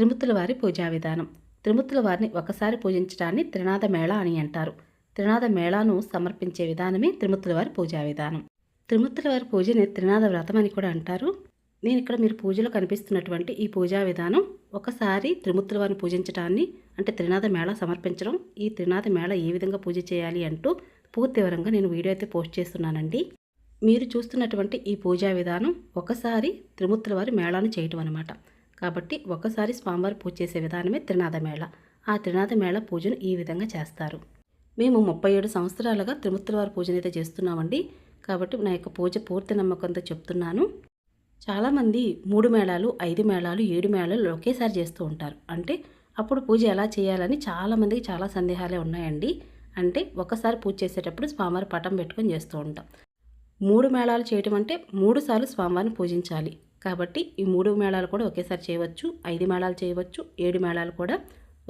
త్రిమూర్తుల వారి పూజా విధానం. త్రిమూర్తుల వారిని ఒకసారి పూజించడాన్ని త్రినాథ మేళ అని అంటారు. త్రినాథ మేళాను సమర్పించే విధానమే త్రిమూర్తుల వారి పూజా విధానం. త్రిమూర్తుల వారి పూజని త్రినాథ వ్రతం అని కూడా అంటారు. నేను ఇక్కడ మీరు పూజలో కనిపిస్తున్నటువంటి ఈ పూజా విధానం ఒకసారి త్రిమూర్తుల వారిని పూజించడాన్ని అంటే త్రినాథ మేళ సమర్పించడం ఈ త్రినాథ మేళ ఏ విధంగా పూజ చేయాలి అంటూ పూర్తి వివరంగా నేను వీడియో అయితే పోస్ట్ చేస్తున్నానండి. మీరు చూస్తున్నటువంటి ఈ పూజా విధానం ఒకసారి త్రిమూర్తుల వారి మేళాను చేయటం అనమాట కాబట్టి ఒకసారి స్వామివారి పూజ చేసే విధానమే త్రినాథ మేళ ఆ త్రినాథ మేళ పూజను ఈ విధంగా చేస్తారు. మేము ముప్పై ఏడు సంవత్సరాలుగా త్రిమూర్తుల వారి పూజను అయితే చేస్తున్నామండి. కాబట్టి నా యొక్క పూజ పూర్తి నమ్మకంతో చెప్తున్నాను. చాలామంది మూడు మేళాలు ఐదు మేళాలు ఏడు మేళాలు ఒకేసారి చేస్తూ ఉంటారు. అంటే అప్పుడు పూజ ఎలా చేయాలని చాలామందికి చాలా సందేహాలే ఉన్నాయండి. అంటే ఒకసారి పూజ చేసేటప్పుడు స్వామివారి పటం పెట్టుకొని చేస్తూ ఉంటాం. మూడు మేళాలు చేయటం అంటే మూడు సార్లు స్వామివారిని పూజించాలి. కాబట్టి ఈ మూడు మేళాలు కూడా ఒకేసారి చేయవచ్చు ఐదు మేళాలు చేయవచ్చు ఏడు మేళాలు కూడా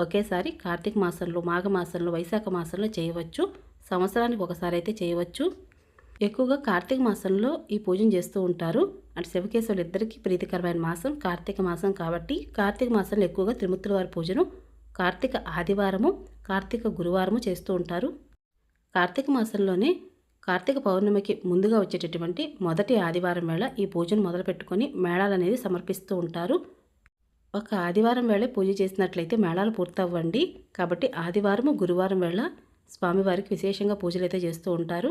ఒకేసారి కార్తీక మాసంలో మాఘ మాసంలో వైశాఖ మాసంలో చేయవచ్చు సంవత్సరానికి ఒకసారి అయితే చేయవచ్చు. ఎక్కువగా కార్తీక మాసంలో ఈ పూజను చేస్తూ ఉంటారు. అంటే శివకేశవులు ఇద్దరికీ ప్రీతికరమైన మాసం కార్తీక మాసం కాబట్టి కార్తీక మాసంలో ఎక్కువగా త్రిమూర్తుల వారి పూజను కార్తీక ఆదివారము కార్తీక గురువారము చేస్తూ ఉంటారు. కార్తీక మాసంలోనే కార్తీక పౌర్ణమికి ముందుగా వచ్చేటటువంటి మొదటి ఆదివారం వేళ ఈ పూజను మొదలు పెట్టుకొని మేళాలు అనేది సమర్పిస్తూ ఉంటారు. ఒక ఆదివారం వేళ పూజ చేసినట్లయితే మేళాలు పూర్తవ్వండి. కాబట్టి ఆదివారము గురువారం వేళ స్వామివారికి విశేషంగా పూజలు అయితే చేస్తూ ఉంటారు.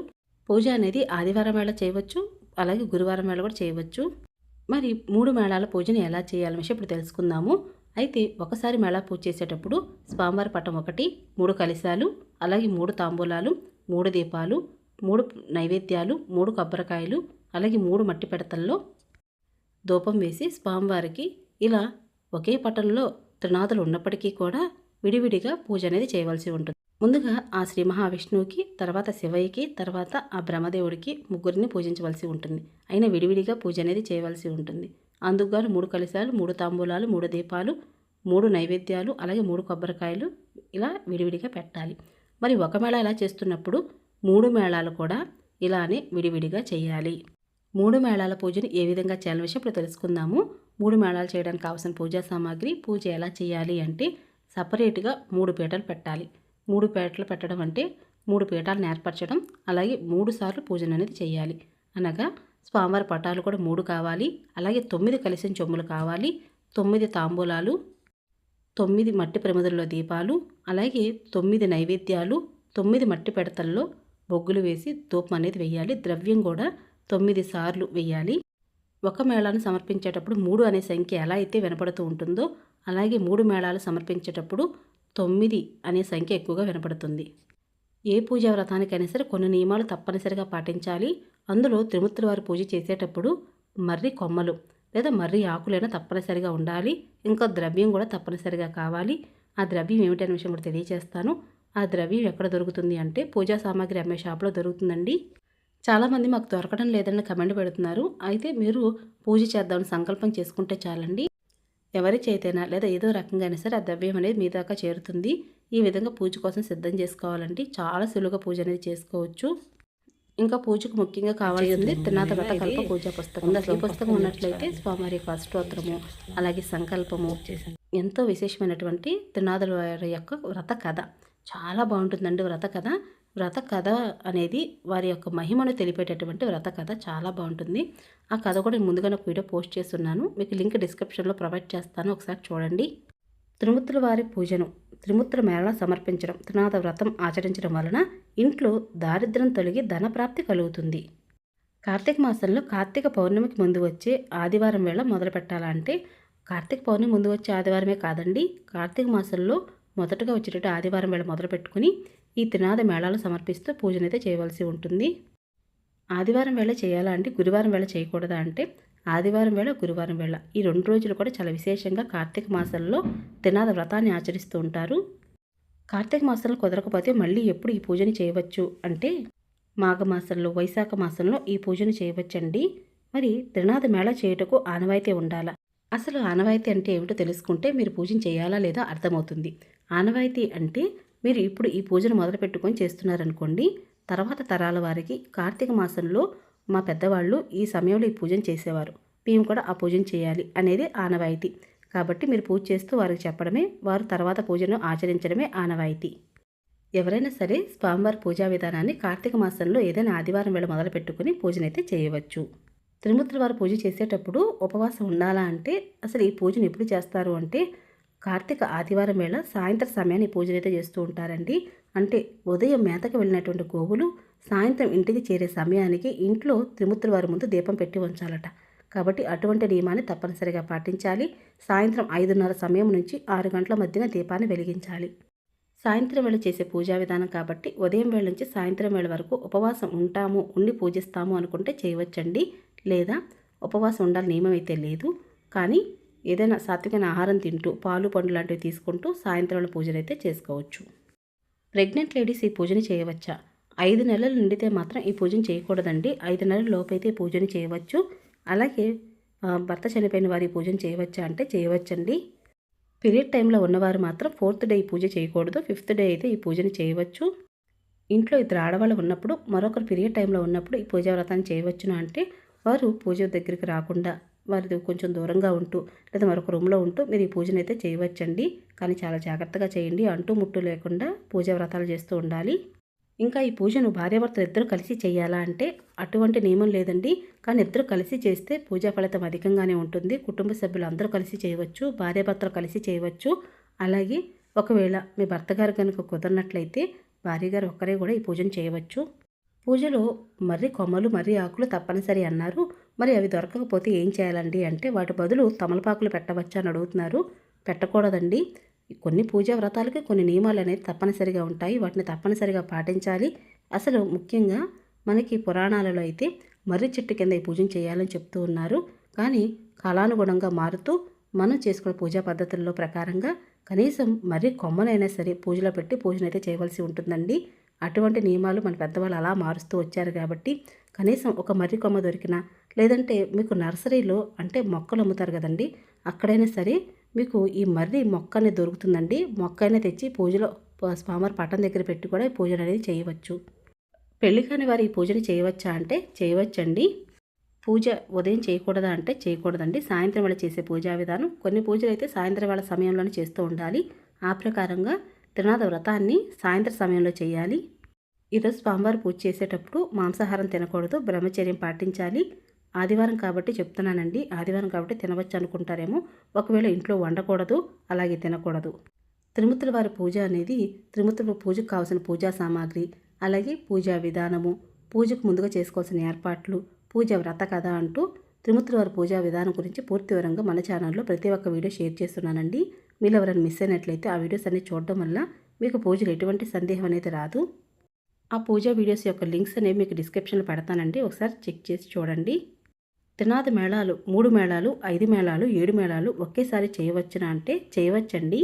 పూజ అనేది ఆదివారం వేళ చేయవచ్చు అలాగే గురువారం వేళ కూడా చేయవచ్చు. మరి మూడు మేళాల పూజను ఎలా చేయాలని విషయం ఇప్పుడు తెలుసుకుందాము. అయితే ఒకసారి మేళా పూజ చేసేటప్పుడు స్వామివారి పటం ఒకటి మూడు కలిశాలు అలాగే మూడు తాంబూలాలు మూడు దీపాలు మూడు నైవేద్యాలు మూడు కొబ్బరికాయలు అలాగే మూడు మట్టి పెడతల్లో ధూపం వేసి స్వామివారికి ఇలా ఒకే పటంలో త్రినాథులు ఉన్నప్పటికీ కూడా విడివిడిగా పూజ అనేది చేయవలసి ఉంటుంది. ముందుగా ఆ శ్రీ మహావిష్ణువుకి తర్వాత శివయ్యకి తర్వాత ఆ బ్రహ్మదేవుడికి ముగ్గురిని పూజించవలసి ఉంటుంది. అయినా విడివిడిగా పూజ అనేది చేయవలసి ఉంటుంది. అందుకు మూడు కలిశాలు మూడు తాంబూలాలు మూడు దీపాలు మూడు నైవేద్యాలు అలాగే మూడు కొబ్బరికాయలు ఇలా విడివిడిగా పెట్టాలి. మరి ఒకవేళ ఇలా చేస్తున్నప్పుడు మూడు మేళాలు కూడా ఇలానే విడివిడిగా చేయాలి. మూడు మేళాల పూజను ఏ విధంగా చేయాలని విషయం ఇప్పుడు తెలుసుకుందాము. మూడు మేళాలు చేయడానికి కావాల్సిన పూజా సామాగ్రి పూజ ఎలా చేయాలి అంటే సపరేట్గా మూడు పీటలు పెట్టాలి. మూడు పీటలు పెట్టడం అంటే మూడు పీఠాలను ఏర్పరచడం అలాగే మూడు సార్లు పూజను అనేది చేయాలి. అనగా స్వామివారి పటాలు కూడా మూడు కావాలి అలాగే తొమ్మిది కలిసిన చొమ్ములు కావాలి తొమ్మిది తాంబూలాలు తొమ్మిది మట్టి ప్రమిదల్లో దీపాలు అలాగే తొమ్మిది నైవేద్యాలు తొమ్మిది మట్టి పెడతల్లో బొగ్గులు వేసి ధూపం అనేది వేయాలి. ద్రవ్యం కూడా తొమ్మిది సార్లు వేయాలి. ఒక మేళాను సమర్పించేటప్పుడు మూడు అనే సంఖ్య ఎలా అయితే వినపడుతూ ఉంటుందో అలాగే మూడు మేళాలు సమర్పించేటప్పుడు తొమ్మిది అనే సంఖ్య ఎక్కువగా వినపడుతుంది. ఏ పూజా వ్రతానికైనా సరే కొన్ని నియమాలు తప్పనిసరిగా పాటించాలి. అందులో త్రిమూర్తుల వారి పూజ చేసేటప్పుడు మర్రి కొమ్మలు లేదా మర్రి ఆకులైనా తప్పనిసరిగా ఉండాలి. ఇంకా ద్రవ్యం కూడా తప్పనిసరిగా కావాలి. ఆ ద్రవ్యం ఏమిటనే విషయం కూడా తెలియజేస్తాను. ఆ ద్రవ్యం ఎక్కడ దొరుకుతుంది అంటే పూజా సామాగ్రి అమ్మే షాప్లో దొరుకుతుందండి. చాలామంది మాకు దొరకడం లేదని కమెంట్ పెడుతున్నారు. అయితే మీరు పూజ చేద్దామని సంకల్పం చేసుకుంటే చాలండి. ఎవరి చేతైనా లేదా ఏదో రకంగా అయినా సరే ఆ ద్రవ్యం అనేది మీ దాకా చేరుతుంది. ఈ విధంగా పూజ కోసం సిద్ధం చేసుకోవాలండి. చాలా సులువుగా పూజ అనేది చేసుకోవచ్చు. ఇంకా పూజకు ముఖ్యంగా కావాల్సింది తినాత వ్రత కల్ప పూజా పుస్తకం. ఈ పుస్తకం ఉన్నట్లయితే స్వామివారి యొక్క అష్టోత్తరము అలాగే సంకల్పము. ఎంతో విశేషమైనటువంటి త్రినాథుల వారి యొక్క వ్రత కథ. చాలా బాగుంటుందండి వ్రత కథ. వ్రత కథ అనేది వారి యొక్క మహిమను తెలిపేటటువంటి వ్రత కథ. చాలా బాగుంటుంది. ఆ కథ కూడా నేను ముందుగా నాకు వీడియో పోస్ట్ చేస్తున్నాను. మీకు లింక్ డిస్క్రిప్షన్లో ప్రొవైడ్ చేస్తాను. ఒకసారి చూడండి. త్రిమూర్తుల వారి పూజను త్రిమూర్తుల మేళ సమర్పించడం త్రినాథ వ్రతం ఆచరించడం వలన ఇంట్లో దారిద్ర్యం తొలగి ధనప్రాప్తి కలుగుతుంది. కార్తీక మాసంలో కార్తీక పౌర్ణమికి ముందు వచ్చే ఆదివారం వేళ మొదలు పెట్టాలంటే కార్తీక పౌర్ణమి ముందు వచ్చే ఆదివారమే కాదండి. కార్తీక మాసంలో మొదటగా వచ్చేటట్టు ఆదివారం వేళ మొదలు పెట్టుకుని ఈ త్రినాద మేళాలు సమర్పిస్తూ పూజనైతే చేయవలసి ఉంటుంది. ఆదివారం వేళ చేయాలా అంటే గురువారం వేళ చేయకూడదా అంటే ఆదివారం వేళ గురువారం వేళ. ఈ రెండు రోజులు కూడా చాలా విశేషంగా కార్తీక మాసంలో తినాద వ్రతాన్ని ఆచరిస్తూ ఉంటారు. కార్తీక మాసంలో కుదరకపోతే మళ్ళీ ఎప్పుడు ఈ పూజని చేయవచ్చు అంటే మాఘమాసంలో వైశాఖ మాసంలో ఈ పూజను చేయవచ్చండి. మరి త్రినాథ మేళ చేయుటకు ఆనవాయితీ ఉండాలా? అసలు ఆనవాయితీ అంటే ఏమిటో తెలుసుకుంటే మీరు పూజను చేయాలా లేదా అర్థమవుతుంది. ఆనవాయితీ అంటే మీరు ఇప్పుడు ఈ పూజను మొదలుపెట్టుకొని చేస్తున్నారనుకోండి తర్వాత తరాల వారికి కార్తీక మాసంలో మా పెద్దవాళ్ళు ఈ సమయంలో ఈ పూజను చేసేవారు. మేము కూడా ఆ పూజను చేయాలి అనేది ఆనవాయితీ. కాబట్టి మీరు పూజ చేస్తూ వారికి చెప్పడమే వారు తర్వాత పూజను ఆచరించడమే ఆనవాయితీ. ఎవరైనా సరే స్వామివారి పూజా విధానాన్ని కార్తీక మాసంలో ఏదైనా ఆదివారం వేళ మొదలుపెట్టుకుని పూజనైతే చేయవచ్చు. త్రిమూర్తుల వారు పూజ చేసేటప్పుడు ఉపవాసం ఉండాలా అంటే అసలు ఈ పూజను ఎప్పుడు చేస్తారు అంటే కార్తీక ఆదివారం వేళ సాయంత్రం సమయాన్ని ఈ అయితే చేస్తూ ఉంటారండి. అంటే ఉదయం మేతకు వెళ్ళినటువంటి గోవులు సాయంత్రం ఇంటికి చేరే సమయానికి ఇంట్లో త్రిమూర్తుల వారి ముందు దీపం పెట్టి ఉంచాలట. కాబట్టి అటువంటి నియమాన్ని తప్పనిసరిగా పాటించాలి. సాయంత్రం ఐదున్నర సమయం నుంచి ఆరు గంటల మధ్యన దీపాన్ని వెలిగించాలి. సాయంత్రం వేళ చేసే పూజా విధానం కాబట్టి ఉదయం వేళ నుంచి సాయంత్రం వేళ వరకు ఉపవాసం ఉంటాము ఉండి పూజిస్తాము అనుకుంటే చేయవచ్చండి. లేదా ఉపవాసం ఉండాలి నియమం అయితే లేదు. కానీ ఏదైనా సాత్వికమైన ఆహారం తింటూ పాలు పండు లాంటివి తీసుకుంటూ సాయంత్రంలో పూజలు అయితే చేసుకోవచ్చు. ప్రెగ్నెంట్ లేడీస్ ఈ పూజని చేయవచ్చా? ఐదు నెలలు నిండితే మాత్రం ఈ పూజను చేయకూడదండి. ఐదు నెలల లోపైతే పూజను చేయవచ్చు. అలాగే భర్త చనిపోయిన వారి పూజను చేయవచ్చా అంటే చేయవచ్చండి. పీరియడ్ టైంలో ఉన్నవారు మాత్రం ఫోర్త్ డే ఈ పూజ చేయకూడదు. ఫిఫ్త్ డే అయితే ఈ పూజను చేయవచ్చు. ఇంట్లో ఇద్దరు ఆడవాళ్ళు ఉన్నప్పుడు మరొకరు పీరియడ్ టైంలో ఉన్నప్పుడు ఈ పూజా వ్రతాన్ని చేయవచ్చును అంటే వారు పూజ దగ్గరికి రాకుండా వారిది కొంచెం దూరంగా ఉంటూ లేదా మరొక రూమ్లో ఉంటూ మీరు ఈ పూజను అయితే చేయవచ్చండి. కానీ చాలా జాగ్రత్తగా చేయండి. అంటూ ముట్టు లేకుండా పూజా వ్రతాలు చేస్తూ ఉండాలి. ఇంకా ఈ పూజను భార్యాభర్తలు ఇద్దరు కలిసి చేయాలా అంటే అటువంటి నియమం లేదండి. కానీ ఇద్దరు కలిసి చేస్తే పూజా ఫలితం అధికంగానే ఉంటుంది. కుటుంబ సభ్యులు అందరూ కలిసి చేయవచ్చు భార్యాభర్తలు కలిసి చేయవచ్చు. అలాగే ఒకవేళ మీ భర్త గారు కనుక కుదరనట్లయితే భార్య గారు ఒక్కరే కూడా ఈ పూజను చేయవచ్చు. పూజలో మర్రి కొమ్మలు మర్రి ఆకులు తప్పనిసరి అన్నారు. మరి అవి దొరకకపోతే ఏం చేయాలండి అంటే వాటి బదులు తమలపాకులు పెట్టవచ్చా అని అడుగుతున్నారు. పెట్టకూడదండి. కొన్ని పూజా వ్రతాలకి కొన్ని నియమాలు అనేవి తప్పనిసరిగా ఉంటాయి. వాటిని తప్పనిసరిగా పాటించాలి. అసలు ముఖ్యంగా మనకి పురాణాలలో అయితే మర్రి చెట్టు కింద ఈ పూజను చేయాలని చెప్తూ ఉన్నారు. కానీ కాలానుగుణంగా మారుతూ మనం చేసుకునే పూజా పద్ధతుల్లో ప్రకారంగా కనీసం మర్రి కొమ్మనైనా సరే పూజలో పెట్టి పూజనైతే చేయవలసి ఉంటుందండి. అటువంటి నియమాలు మన పెద్దవాళ్ళు అలా మారుస్తూ వచ్చారు కాబట్టి కనీసం ఒక మర్రి కొమ్మ దొరికినా లేదంటే మీకు నర్సరీలో అంటే మొక్కలు అమ్ముతారు కదండి అక్కడైనా సరే మీకు ఈ మర్రి మొక్క అనేది దొరుకుతుందండి. మొక్క అయినా తెచ్చి పూజలో స్వామివారి పటం దగ్గర పెట్టి కూడా ఈ పూజను అనేది చేయవచ్చు. పెళ్ళి కాని వారు ఈ పూజని చేయవచ్చా అంటే చేయవచ్చండి. పూజ ఉదయం చేయకూడదా అంటే చేయకూడదండి. సాయంత్రం వేళ చేసే పూజా విధానం. కొన్ని పూజలు అయితే సాయంత్రం వేళ సమయంలోనే చేస్తూ ఉండాలి. ఆ ప్రకారంగా త్రినాథ వ్రతాన్ని సాయంత్రం సమయంలో చేయాలి. ఈరోజు స్వామివారి పూజ చేసేటప్పుడు మాంసాహారం తినకూడదు బ్రహ్మచర్యం పాటించాలి. ఆదివారం కాబట్టి చెప్తున్నానండి ఆదివారం కాబట్టి తినవచ్చు అనుకుంటారేమో. ఒకవేళ ఇంట్లో వండకూడదు అలాగే తినకూడదు. త్రిమూర్తుల వారి పూజ అనేది త్రిమూర్తుల పూజకు కావాల్సిన పూజా సామాగ్రి అలాగే పూజా విధానము పూజకు ముందుగా చేసుకోవాల్సిన ఏర్పాట్లు పూజ వ్రత కథ అంటూ త్రిమూర్తుల వారి పూజా విధానం గురించి పూర్తి వివరంగా మన ఛానల్లో ప్రతి ఒక్క వీడియో షేర్ చేస్తున్నానండి. మీరు ఎవరైనా మిస్ అయినట్లయితే ఆ వీడియోస్ అన్ని చూడడం వల్ల మీకు పూజలు ఎటువంటి సందేహం అనేది రాదు. ఆ పూజా వీడియోస్ యొక్క లింక్స్ అనేవి మీకు డిస్క్రిప్షన్లో పెడతానండి. ఒకసారి చెక్ చేసి చూడండి. త్రినాథ మేళాలు మూడు మేళాలు ఐదు మేళాలు ఏడు మేళాలు ఒకేసారి చేయవచ్చునా అంటే చేయవచ్చండి.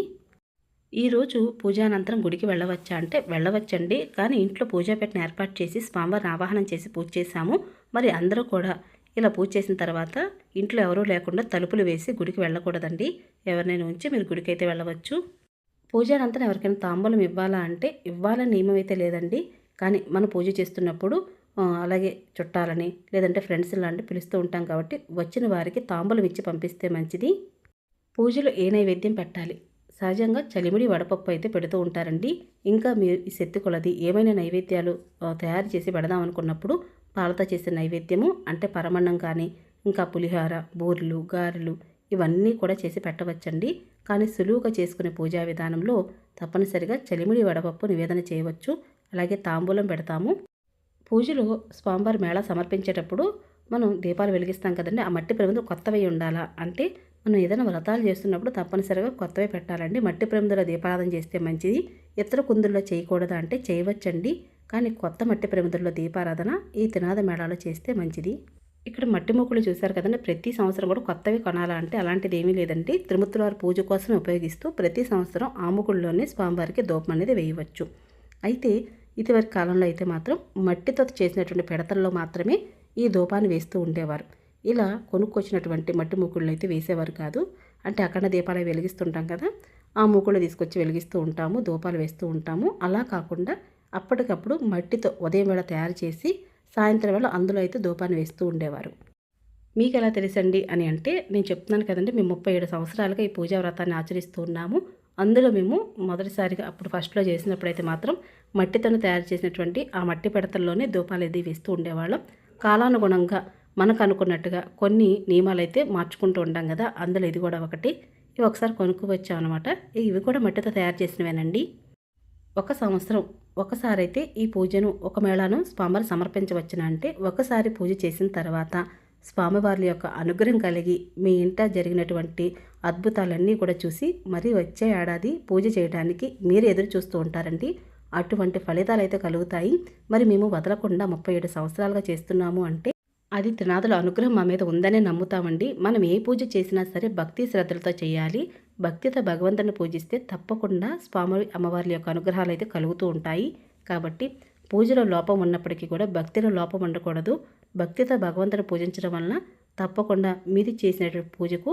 ఈరోజు పూజానంతరం గుడికి వెళ్ళవచ్చా అంటే వెళ్ళవచ్చండి. కానీ ఇంట్లో పూజా పెట్టిన ఏర్పాటు చేసి స్వామివారిని ఆవాహనం చేసి పూజ చేశాము. మరి అందరూ కూడా ఇలా పూజ చేసిన తర్వాత ఇంట్లో ఎవరూ లేకుండా తలుపులు వేసి గుడికి వెళ్ళకూడదండి. ఎవరినైనా ఉంచి మీరు గుడికి అయితే వెళ్ళవచ్చు. పూజానంతరం ఎవరికైనా తాంబూలం ఇవ్వాలా అంటే ఇవ్వాలని నియమం అయితే లేదండి. కానీ మనం పూజ చేస్తున్నప్పుడు అలాగే చుట్టాలని లేదంటే ఫ్రెండ్స్ లాంటి పిలుస్తూ ఉంటాం కాబట్టి వచ్చిన వారికి తాంబూలం ఇచ్చి పంపిస్తే మంచిది. పూజలో ఏ నైవేద్యం పెట్టాలి? సహజంగా చలిమిడి వడపప్పు అయితే పెడుతూ ఉంటారండి. ఇంకా మీరు ఈ శక్తి కొలది ఏమైనా నైవేద్యాలు తయారు చేసి పెడదాం అనుకున్నప్పుడు పాలతో చేసే నైవేద్యము అంటే పరమన్నం కానీ ఇంకా పులిహోర బూరెలు గారెలు ఇవన్నీ కూడా చేసి పెట్టవచ్చండి. కానీ సులువుగా చేసుకునే పూజా విధానంలో తప్పనిసరిగా చలిమిడి వడపప్పు నివేదన చేయవచ్చు. అలాగే తాంబూలం పెడతాము. పూజలో స్వామివారి మేళ సమర్పించేటప్పుడు మనం దీపాలు వెలిగిస్తాం కదండి ఆ మట్టి ప్రమిదలు కొత్తవి ఉండాలా? అంటే మనం ఏదైనా వ్రతాలు చేస్తున్నప్పుడు తప్పనిసరిగా కొత్తవి పెట్టాలండి. మట్టి ప్రమిదలో దీపారాధన చేస్తే మంచిది. ఇతర కుందుల్లో చేయకూడదా అంటే చేయవచ్చండి. కానీ కొత్త మట్టి ప్రమిదల్లో దీపారాధన ఈ తినాద మేళాలో చేస్తే మంచిది. ఇక్కడ మట్టి మొక్కులు చూశారు కదండి ప్రతి సంవత్సరం కూడా కొత్తవి కొనాలా అంటే అలాంటిది ఏమీ లేదండి. తిరుమతుల వారి పూజ కోసం ఉపయోగిస్తూ ప్రతి సంవత్సరం ఆ ముకుల్లోనే స్వామివారికి దూపం అనేది వేయవచ్చు. అయితే ఇదివరకు కాలంలో అయితే మాత్రం మట్టితో చేసినటువంటి పిడతల్లో మాత్రమే ఈ దూపాన్ని వేస్తూ ఉండేవారు. ఇలా కొనుక్కొచ్చినటువంటి మట్టి మూకుళ్ళు అయితే వేసేవారు కాదు. అంటే అక్కడ దీపాలు అవి వెలిగిస్తుంటాం కదా ఆ మూకుళ్ళు తీసుకొచ్చి వెలిగిస్తూ ఉంటాము దూపాలు వేస్తూ ఉంటాము. అలా కాకుండా అప్పటికప్పుడు మట్టితో ఉదయం వేళ తయారు చేసి సాయంత్రం వేళ అందులో అయితే దూపాన్ని వేస్తూ ఉండేవారు. మీకు ఎలా తెలుసండి అని అంటే నేను చెప్తున్నాను కదండి మేము ముప్పై ఏడు సంవత్సరాలుగా ఈ పూజా వ్రతాన్ని ఆచరిస్తూ ఉన్నాము. అందులో మేము మొదటిసారిగా అప్పుడు ఫస్ట్లో చేసినప్పుడైతే మాత్రం మట్టితోనే తయారు చేసినటువంటి ఆ మట్టి పెడతల్లోనే ధూపాలు ఇది వేస్తూ ఉండేవాళ్ళం. కాలానుగుణంగా మనకు అనుకున్నట్టుగా కొన్ని నియమాలు అయితే మార్చుకుంటూ ఉంటాం కదా అందులో ఇది కూడా ఒకటి. ఇవి ఒకసారి కొనుక్కు వచ్చాం అనమాట ఇవి కూడా మట్టితో తయారు చేసినవేనండి. ఒక సంవత్సరం ఒకసారి అయితే ఈ పూజను ఒక మేళాను స్వామివారు సమర్పించవచ్చున అంటే ఒకసారి పూజ చేసిన తర్వాత స్వామివారి యొక్క అనుగ్రహం కలిగి మీ ఇంట జరిగినటువంటి అద్భుతాలన్నీ కూడా చూసి మరి వచ్చే ఏడాది పూజ చేయడానికి మీరు ఎదురు చూస్తూ ఉంటారండి. అటువంటి ఫలితాలు అయితే కలుగుతాయి. మరి మేము వదలకుండా ముప్పై ఏడు సంవత్సరాలుగా చేస్తున్నాము అంటే అది త్రినాథుల అనుగ్రహం మా మీద ఉందనే నమ్ముతామండి. మనం ఏ పూజ చేసినా సరే భక్తి శ్రద్ధలతో చేయాలి. భక్తితో భగవంతుని పూజిస్తే తప్పకుండా స్వామి అమ్మవారి యొక్క అనుగ్రహాలు అయితే కలుగుతూ ఉంటాయి. కాబట్టి పూజలో లోపం ఉన్నప్పటికీ కూడా భక్తిలో లోపం ఉండకూడదు. భక్తితో భగవంతుని పూజించడం వలన తప్పకుండా మీది చేసినటువంటి పూజకు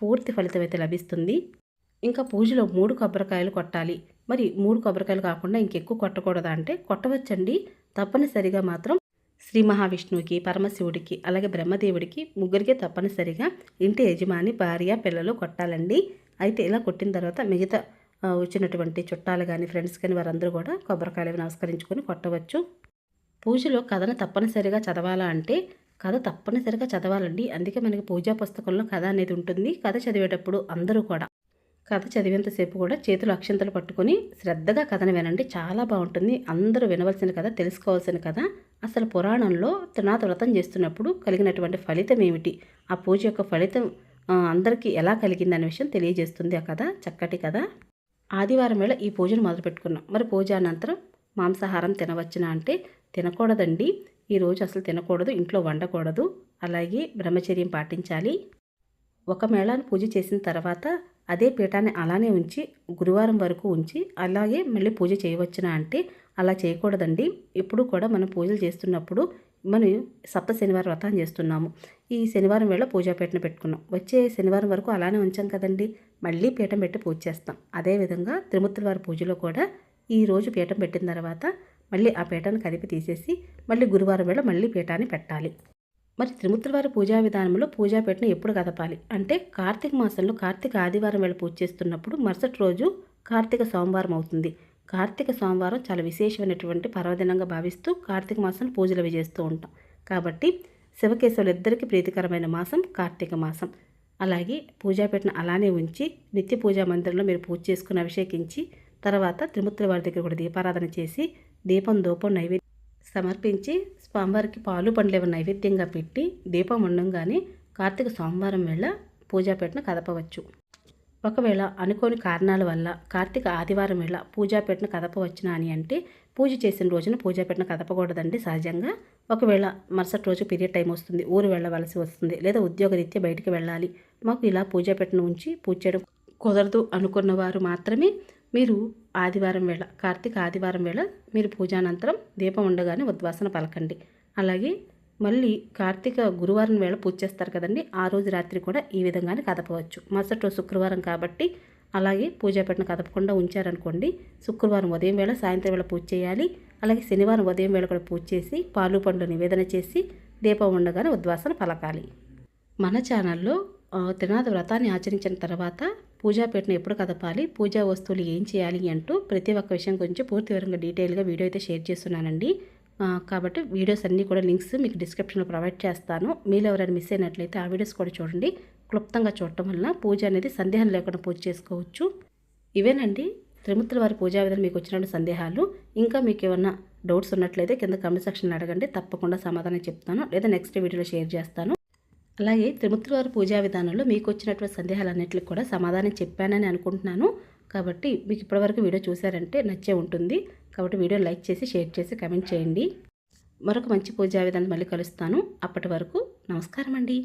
పూర్తి ఫలితం అయితే లభిస్తుంది. ఇంకా పూజలో మూడు కొబ్బరికాయలు కొట్టాలి. మరి మూడు కొబ్బరికాయలు కాకుండా ఇంకెక్కువ కొట్టకూడదా అంటే కొట్టవచ్చండి. తప్పనిసరిగా మాత్రం శ్రీ మహావిష్ణువుకి పరమశివుడికి అలాగే బ్రహ్మదేవుడికి ముగ్గురికి తప్పనిసరిగా ఇంటి యజమాని భార్య పిల్లలు కొట్టాలండి. అయితే ఇలా కొట్టిన తర్వాత మిగతా వచ్చినటువంటి చుట్టాలు కానీ ఫ్రెండ్స్ కానీ వారందరూ కూడా కొబ్బరికాయలు నమస్కరించుకొని కొట్టవచ్చు. పూజలో కథను తప్పనిసరిగా చదవాలా అంటే కథ తప్పనిసరిగా చదవాలండి. అందుకే మనకి పూజా పుస్తకంలో కథ అనేది ఉంటుంది. కథ చదివేటప్పుడు అందరూ కూడా కథ చదివేంతసేపు కూడా చేతులు అక్షంతలు పట్టుకొని శ్రద్ధగా కథను వినండి. చాలా బాగుంటుంది. అందరూ వినవలసిన కథ తెలుసుకోవాల్సిన కథ. అసలు పురాణంలో త్రినాథ వ్రతం చేస్తున్నప్పుడు కలిగినటువంటి ఫలితం ఏమిటి? ఆ పూజ యొక్క ఫలితం అందరికీ ఎలా కలిగిందనే విషయం తెలియజేస్తుంది ఆ కథ. చక్కటి కథ. ఆదివారం వేళ ఈ పూజను మొదలుపెట్టుకున్నాం. మరి పూజ అనంతరం మాంసాహారం తినవచ్చునా అంటే తినకూడదండి. ఈరోజు అసలు తినకూడదు ఇంట్లో వండకూడదు. అలాగే బ్రహ్మచర్యం పాటించాలి. ఒక మేళాను పూజ చేసిన తర్వాత అదే పీఠాన్ని అలానే ఉంచి గురువారం వరకు ఉంచి అలాగే మళ్ళీ పూజ చేయవచ్చునా అంటే అలా చేయకూడదండి. ఎప్పుడు కూడా మనం పూజలు చేస్తున్నప్పుడు మనం సప్త శనివారం వ్రతం చేస్తున్నాము. ఈ శనివారం వేళ పూజాపీఠను పెట్టుకున్నాం. వచ్చే శనివారం వరకు అలానే ఉంచాం కదండి. మళ్ళీ పీఠం పెట్టి పూజ చేస్తాం. అదేవిధంగా తిరుమూర్తుల వారి పూజలో కూడా ఈ రోజు పీఠం పెట్టిన తర్వాత మళ్ళీ ఆ పీఠాన్ని కదిపి తీసేసి మళ్ళీ గురువారం వేళ మళ్ళీ పీఠాన్ని పెట్టాలి. మరి త్రిమూర్తుల వారి పూజా విధానంలో పూజా ఎప్పుడు కదపాలి? అంటే కార్తీక మాసంలో కార్తీక ఆదివారం వేళ పూజ చేస్తున్నప్పుడు మరుసటి రోజు కార్తీక సోమవారం అవుతుంది. కార్తీక సోమవారం చాలా విశేషమైనటువంటి పర్వదినంగా భావిస్తూ కార్తీక మాసం పూజలు అవి చేస్తూ ఉంటాం. కాబట్టి శివకేశవులు ఇద్దరికి ప్రీతికరమైన మాసం కార్తీక మాసం. అలాగే పూజా అలానే ఉంచి నిత్య పూజా మందిరంలో మీరు పూజ చేసుకుని అభిషేకించి తర్వాత త్రిమూర్తుల వారి దగ్గర కూడా దీపారాధన చేసి దీపం దూపం నైవేద్యం సమర్పించి స్వామివారికి పాలు పండ్లు నైవేద్యంగా పెట్టి దీపం ఉండంగానే కార్తీక సోమవారం వేళ పూజాపేటను కదపవచ్చు. ఒకవేళ అనుకోని కారణాల వల్ల కార్తీక ఆదివారం వేళ పూజాపేటను కదపవచ్చునా అని అంటే పూజ చేసిన రోజున పూజాపేటను కదపకూడదండి సహజంగా. ఒకవేళ మరుసటి రోజు పీరియడ్ టైం వస్తుంది ఊరు వెళ్ళవలసి వస్తుంది లేదా ఉద్యోగరీత్యా బయటికి వెళ్ళాలి మాకు ఇలా పూజాపేటను ఉంచి పూజ చేయడం కుదరదు అనుకున్న వారు మాత్రమే మీరు ఆదివారం వేళ కార్తీక ఆదివారం వేళ మీరు పూజానంతరం దీపం ఉండగానే ఉద్వాసన పలకండి. అలాగే మళ్ళీ కార్తీక గురువారం వేళ పూజ చేస్తారు కదండి. ఆ రోజు రాత్రి కూడా ఈ విధంగానే కదపవచ్చు. మరుసటి రోజు శుక్రవారం కాబట్టి అలాగే పూజాపెట్టను కదపకుండా ఉంచారనుకోండి. శుక్రవారం ఉదయం వేళ సాయంత్రం వేళ పూజ చేయాలి. అలాగే శనివారం ఉదయం వేళ కూడా పూజ చేసి పాలు పండు నివేదన చేసి దీపం ఉండగానే ఉద్వాసన పలకాలి. మన ఛానల్లో త్రినాథ వ్రతాన్ని ఆచరించిన తర్వాత పూజాపేటను ఎప్పుడు కదపాలి పూజా వస్తువులు ఏం చేయాలి అంటూ ప్రతి ఒక్క విషయం గురించి పూర్తి వివరంగా డీటెయిల్గా వీడియో అయితే షేర్ చేస్తున్నానండి. కాబట్టి వీడియోస్ అన్నీ కూడా లింక్స్ మీకు డిస్క్రిప్షన్లో ప్రొవైడ్ చేస్తాను. మీరు ఎవరైనా మిస్ అయినట్లయితే ఆ వీడియోస్ కూడా చూడండి. క్లుప్తంగా చూడటం వలన పూజ అనేది సందేహం లేకుండా పూజ చేసుకోవచ్చు. ఇవేనండి. త్రిమూర్తుల వారి పూజా విధానం మీకు వచ్చినటువంటి సందేహాలు. ఇంకా మీకు ఏమన్నా డౌట్స్ ఉన్నట్లయితే కింద కమెంట్ సెక్షన్లో అడగండి. తప్పకుండా సమాధానం చెప్తాను. లేదా నెక్స్ట్ వీడియోలో షేర్ చేస్తాను. అలాగే త్రిమూర్తివారి పూజా విధానంలో మీకు వచ్చినటువంటి సందేహాలన్నింటికి కూడా సమాధానం చెప్పానని అనుకుంటున్నాను. కాబట్టి మీకు ఇప్పటివరకు వీడియో చూసారంటే నచ్చే ఉంటుంది. కాబట్టి వీడియో లైక్ చేసి షేర్ చేసి కమెంట్ చేయండి. మరొక మంచి పూజా విధానం మళ్ళీ కలుస్తాను. అప్పటి వరకు నమస్కారం అండి